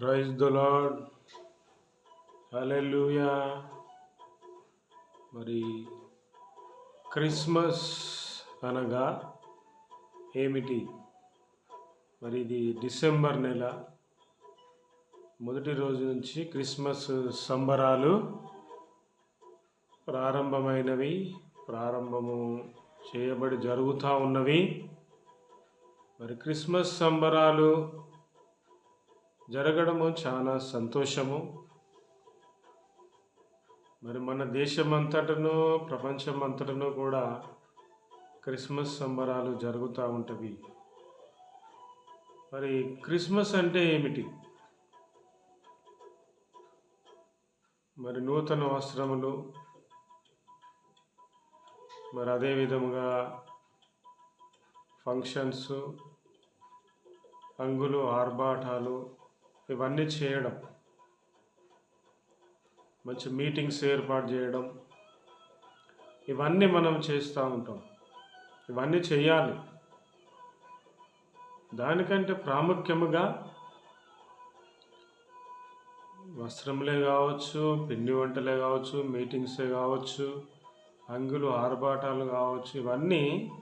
Praise the lord hallelujah మరి Christmas అనగా ఏమిటి? మరి ఇది డిసెంబర్ నెల. మొదటి రోజు నుంచి క్రిస్మస్ సంబరాలు ప్రారంభమైనవి ప్రారంభము చేయబడి జరుగుతూ ఉన్నవి. మరి క్రిస్మస్ సంబరాలు జరగడము చాలా సంతోషము. మరి మన దేశమంతటను ప్రపంచమంతటను కూడా క్రిస్మస్ సంబరాలు జరుగుతూ ఉంటవి. మరి క్రిస్మస్ అంటే ఏమిటి? మరి నూతన వస్త్రములు మరి అదే విధముగా ఫంక్షన్స్ అంగులు ఆర్భాటాలు ఇవన్నీ చేయడం. మంచి మీటింగ్స్ ఏర్పాటు చేయడం. ఇవన్నీ మనం చేస్తూ ఉంటాం. ఇవన్నీ చేయాలి. దానికంటే ప్రాముఖ్యముగా వస్త్రములే కావచ్చు పిండి వంటలే కావచ్చు మీటింగ్సే కావచ్చు అంగులు ఆర్భాటాలు కావచ్చు ఇవన్నీ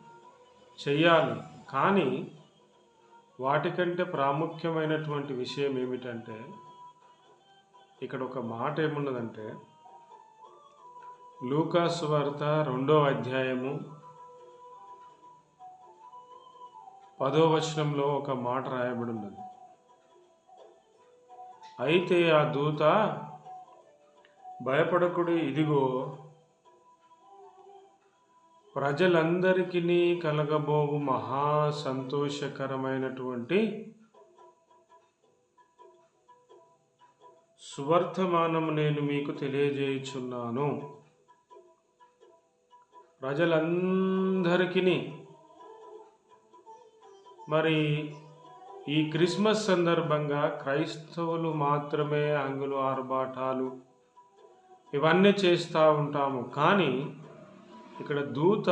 చెయ్యాలి కానీ వాటికంటే ప్రాముఖ్యమైనటువంటి విషయం ఏమిటంటే ఇక్కడ ఒక మాట ఏమున్నదంటే లూకాస్ వార్త రెండో అధ్యాయము పదో వచనంలో ఒక మాట రాయబడి ఉన్నది అయితే ఆ దూత భయపడకుడి ఇదిగో ప్రజలందరికీ కలగబోవు మహా సంతోషకరమైనటువంటి సువర్తమానము నేను మీకు తెలియజేయుచున్నాను. ప్రజలందరికీ మరి ఈ క్రిస్మస్ సందర్భంగా క్రైస్తవులు మాత్రమే అంగులు ఆర్భాటాలు ఇవన్నీ చేస్తూ ఉంటాము. కానీ ఇక్కడ దూత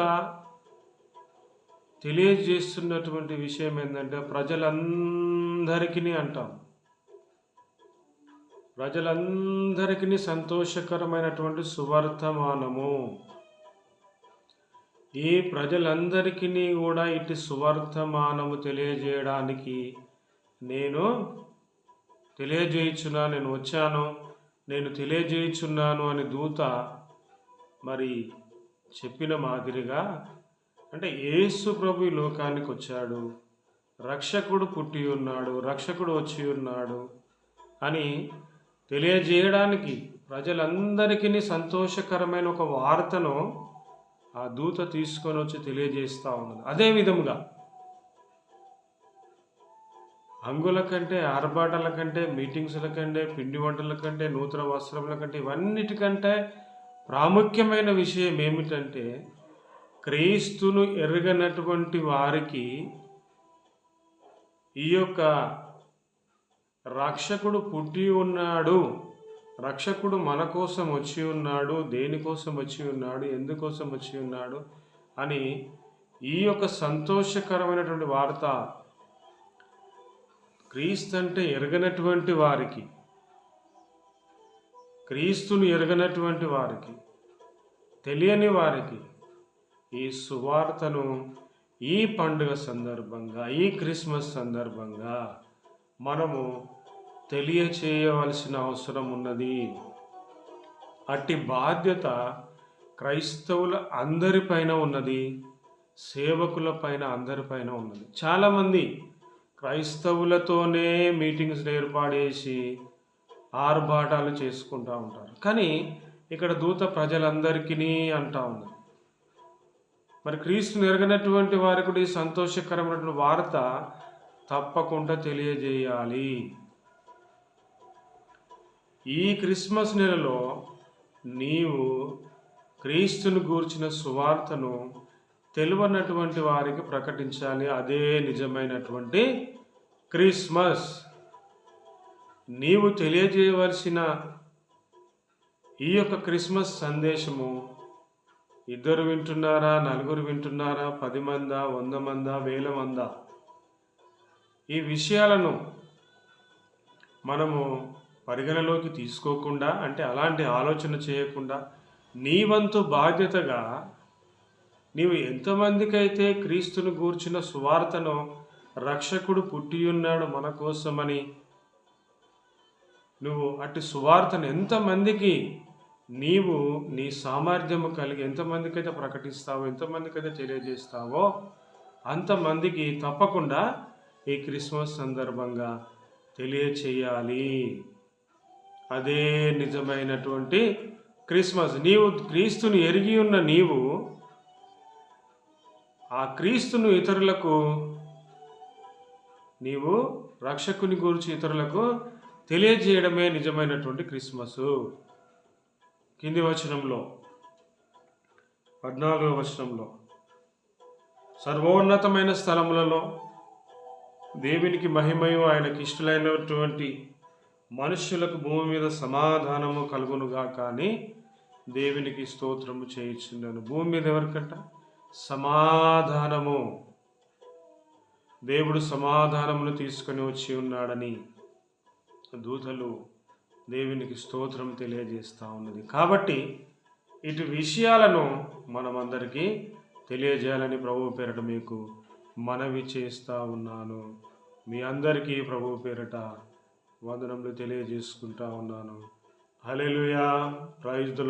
తెలియజేస్తున్నటువంటి విషయం ఏంటంటే ప్రజలందరికీ అంటాం. ప్రజలందరికీ సంతోషకరమైనటువంటి సువర్తమానము. ఈ ప్రజలందరికీ కూడా ఇటు సువర్తమానము తెలియజేయడానికి నేను తెలియజేయుచున్నా నేను వచ్చాను నేను తెలియజేయుచున్నాను అని దూత మరి చెప్పిన మాదిరిగా అంటే యేసు ప్రభు ఈ లోకానికి వచ్చాడు. రక్షకుడు పుట్టి ఉన్నాడు రక్షకుడు వచ్చి ఉన్నాడు అని తెలియజేయడానికి ప్రజలందరికీ సంతోషకరమైన ఒక వార్తను ఆ దూత తీసుకొని వచ్చి తెలియజేస్తూ ఉన్నది. అదే విధముగా అంగుల కంటే ఆర్భాటాల కంటే మీటింగ్స్ల కంటే పిండి వంటల కంటే నూతన వస్త్రముల కంటే ఇవన్నిటికంటే ప్రాముఖ్యమైన విషయం ఏమిటంటే క్రీస్తును ఎరగనటువంటి వారికి ఈ యొక్క రక్షకుడు పుట్టి ఉన్నాడు రక్షకుడు మన కోసం వచ్చి ఉన్నాడు దేనికోసం వచ్చి ఉన్నాడు ఎందుకోసం వచ్చి ఉన్నాడు అని ఈ యొక్క సంతోషకరమైనటువంటి వార్త క్రీస్తు అంటే ఎరగనటువంటి వారికి క్రీస్తుని ఎరగనటువంటి వారికి తెలియని వారికి ఈ సువార్తను ఈ పండుగ సందర్భంగా ఈ క్రిస్మస్ సందర్భంగా మనము తెలియచేయవలసిన అవసరం ఉన్నది. అట్టి బాధ్యత క్రైస్తవుల అందరిపైన ఉన్నది సేవకుల పైన అందరిపైన ఉన్నది. చాలామంది క్రైస్తవులతోనే మీటింగ్స్ ఏర్పాటు చేసి ఆర్భాటాలు చేసుకుంటూ ఉంటారు. కానీ ఇక్కడ దూత ప్రజలందరికీ అంటా ఉంది. మరి క్రీస్తు నెరగనటువంటి వారికి కూడా ఈ సంతోషకరమైనటువంటి వార్త తప్పకుండా తెలియజేయాలి. ఈ క్రిస్మస్ నెలలో నీవు క్రీస్తును గూర్చిన సువార్తను తెలివన్నటువంటి వారికి ప్రకటించాలి. అదే నిజమైనటువంటి క్రిస్మస్. నీవు తెలియజేయవలసిన ఈ యొక్క క్రిస్మస్ సందేశము ఇద్దరు వింటున్నారా నలుగురు వింటున్నారా పది మందా వంద మందా వేల మందా? ఈ విషయాలను మనము పరిగణలోకి తీసుకోకుండా అంటే అలాంటి ఆలోచన చేయకుండా నీ వంతు బాధ్యతగా నీవు ఎంతమందికైతే క్రీస్తును గూర్చిన సువార్తను రక్షకుడు పుట్టియున్నాడు మన కోసమని నువ్వు అటు సువార్తను ఎంతమందికి నీవు నీ సామర్థ్యము కలిగి ఎంతమందికైతే ప్రకటిస్తావో ఎంతమందికైతే తెలియజేస్తావో అంతమందికి తప్పకుండా ఈ క్రిస్మస్ సందర్భంగా తెలియచేయాలి. అదే నిజమైనటువంటి క్రిస్మస్. నీవు క్రీస్తుని ఎరిగి ఉన్న నీవు ఆ క్రీస్తును ఇతరులకు నీవు రక్షకుని గురించి ఇతరులకు తెలియజేయడమే నిజమైనటువంటి క్రిస్మస్. కింది వచనంలో పద్నాలుగవ వచనంలో సర్వోన్నతమైన స్థలములలో దేవునికి మహిమయు ఆయనకి ఇష్టలైనటువంటి మనుష్యులకు భూమి మీద సమాధానము కలుగునుగా కానీ దేవునికి స్తోత్రము చేయించున్నాను భూమి మీద ఎవరికంట? సమాధానము. దేవుడు సమాధానమును తీసుకొని వచ్చి ఉన్నాడని దూతలు దేవునికి స్తోత్రం తెలియజేస్తూ ఉన్నది. కాబట్టి ఇటు విషయాలను మనమందరికీ తెలియజేయాలని ప్రభు పేరట మీకు మనవి చేస్తూ ఉన్నాను. మీ అందరికీ ప్రభు పేరట వందనములు తెలియజేసుకుంటా ఉన్నాను. Hallelujah praise the